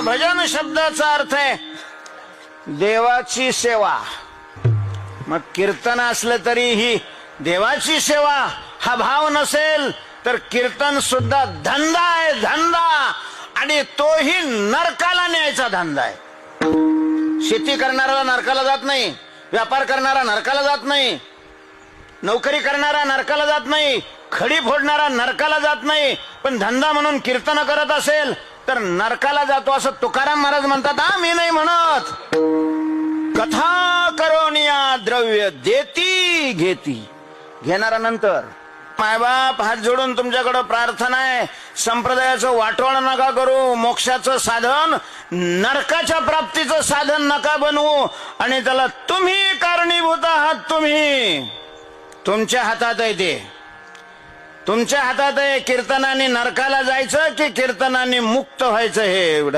भजन शब्दाचा अर्थ आहे देवाची सेवा. मग कीर्तन असलं तरीही देवाची सेवा हा भाव नसेल तर कीर्तन सुद्धा धंदा आहे धंदा. आणि तोही नरकाला न्यायचा धंदा आहे. शेती करणारा नरकाला जात नाही व्यापार करणारा नरकाला जात नाही नोकरी करणारा नरकाला जात नाही खडी फोडणारा नरकाला जात नाही पण धंदा म्हणून कीर्तन करत असेल तर नरकाला जातो असं तुकाराम महाराज म्हणतात हा मी नाही म्हणत. कथा करोनिया द्रव्य देती घेती. घेणारा नंतर मायबाप हात जोडून तुमच्याकडं प्रार्थना आहे. संप्रदायाचं वाटोळ नका करू. मोक्षाचं साधन नरकाच्या प्राप्तीचं साधन नका बनवू. आणि त्याला तुम्ही कारणीभूत आहात तुम्ही. तुमच्या हातात आहे ते. तुमच्या हातात आहे कीर्तनाने नरकाला जायचं की कीर्तनाने मुक्त व्हायचं हे एवढं?